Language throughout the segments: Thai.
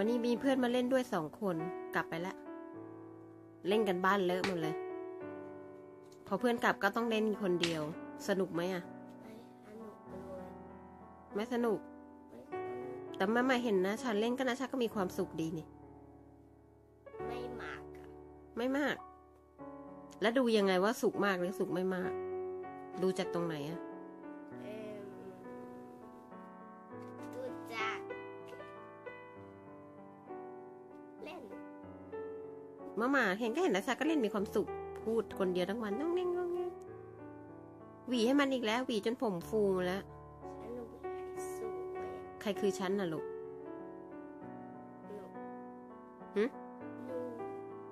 วันนี้มีเพื่อนมาเล่นด้วยสองคนกลับไปแล้วเล่นกันบ้านเลอะหมดเลย พอเพื่อนกลับก็ต้องเล่นคนเดียว สนุกไหมอะไม่สนุกเลยไม่สนุกไม่สนุก แต่มามาเห็นนะฉันเล่นก็นะฉันก็มีความสุขดีนี่ ไม่มากอะไม่มาก แล้วดูยังไงว่าสุขมากหรือสุขไม่มาก ดูจากตรงไหนอะ มามาเห็นก็เห็นนะฉันก็เล่นมีความสุข พูดคนเดียวทั้งวันน้องเน่งน้องเน่งหวีให้มันอีกแล้ว หวีจนผมฟูหมดแล้วฉันหนูให้สวยใครคือฉันน่ะลูกหนูหึหนู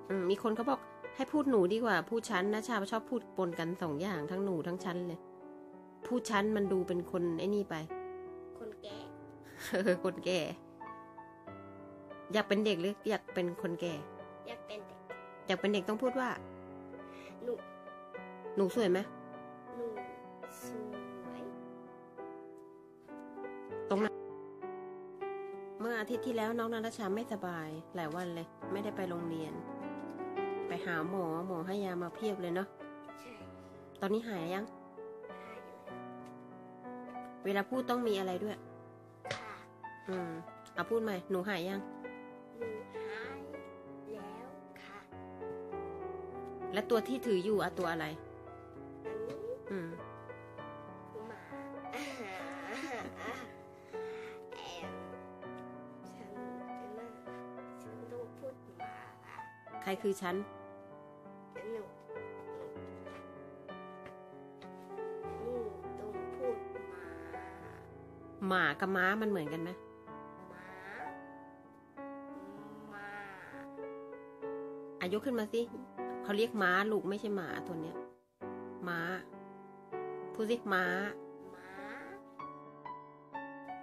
อืมมีคนเขาบอกให้พูดหนูดีกว่า พูดฉันนะชาชอบพูดปนกันสองอย่างทั้งหนูทั้งฉันเลย พูดฉันมันดูเป็นคนไอ้นี่ไป คนแก่เออคนแก่ อยากเป็นเด็กหรืออยากเป็นคนแก่ อยากเป็นเด็ก อยากเป็นเด็กต้องพูดว่า หนู หนูสวยไหมหนูสวยเมื่ออาทิตย์ที่แล้วน้องนันทชาไม่สบาย หลายวันเลย ไม่ได้ไปโรงเรียน ไปหาหมอหมอให้ยามาเพียบเลยเนาะใช่ตอนนี้หายยังหายแล้วเวลาพูดต้องมีอะไรด้วยค่ะอืมเอาพูดใหม่ หนูหายยัง หนูหาย และตัวที่ถืออยู่อะตัวอะไรอันนี้อืมหมาแอมฉันเป็นหมาฉันต้องพูดหมาใครคือฉันหนูหนูหนูต้องพูดหมาหมากับม้ามันเหมือนกันไหมหมาหมาอายกขึ้นมาสิ เขาเรียกม้าลูกไม่ใช่หมาตัวเนี้ย ม้า พูดสิม้าหมา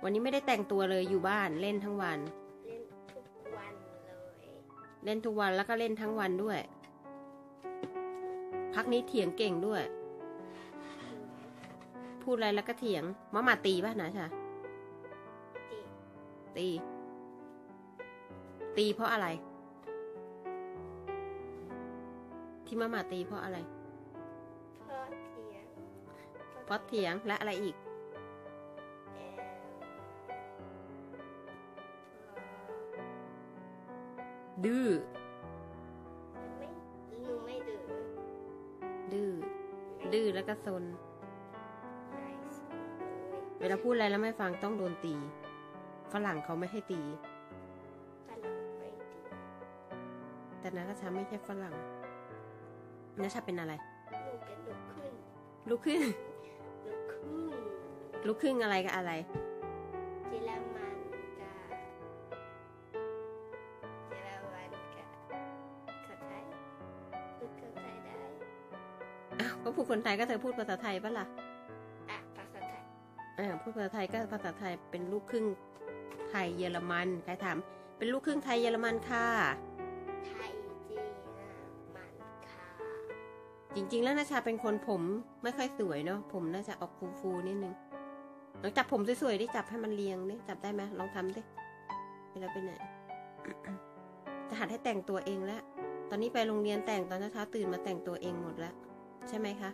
วันนี้ไม่ได้แต่งตัวเลยอยู่บ้านเล่นทั้งวัน เล่นทุกวันเลย เล่นทุกวันแล้วก็เล่นทั้งวันด้วย พักนี้เถียงเก่งด้วย พูดอะไรแล้วก็เถียงมามาตีป่ะนะชะติตี ตีเพราะอะไร ที่มามาตีเพราะอะไร เพราะเถียงเพราะเถียงและอะไรอีกแอมดื้อ ไม่หนูไม่ดื้อดื้อ ดื้อแล้วก็ซน ไม่สนเลยเวลาพูดอะไรแล้วไม่ฟังต้องโดนตี ฝรั่งเขาไม่ให้ตี ฝรั่งไม่ดีแต่นาราชาไม่ใช่ฝรั่ง นาชาเป็นอะไร หนูเป็นลูกขึ้นลูกครึ่งลูกขึ้นลูกครึ่งอะไรกับอะไรเยอรมันกับเยอรมันกับคนไทยพูดคนไทยได้อ้าวก็พูดคนไทยก็เธอพูดภาษาไทยปะล่ะอะภาษาไทยอ่าพูดภาษาไทยก็ภาษาไทยเป็นลูกครึ่งไทยเยอรมันใครถามเป็นลูกครึ่งไทยเยอรมันค่ะ จริง ๆ แล้วนาชาเป็นคนผมไม่ค่อยสวยเนาะผมน่าจะออกฟูๆนิดนึงลองจับผมสวยๆดิจับให้มันเรียงดิจับได้ไหมลองทำดิไปแล้วไปไหนจะหัดให้แต่งตัวเองแล้ว ตอนนี้ไปโรงเรียนแต่งตอนเช้าตื่นมาแต่งตัวเองหมดแล้ว ใช่ไหมคะ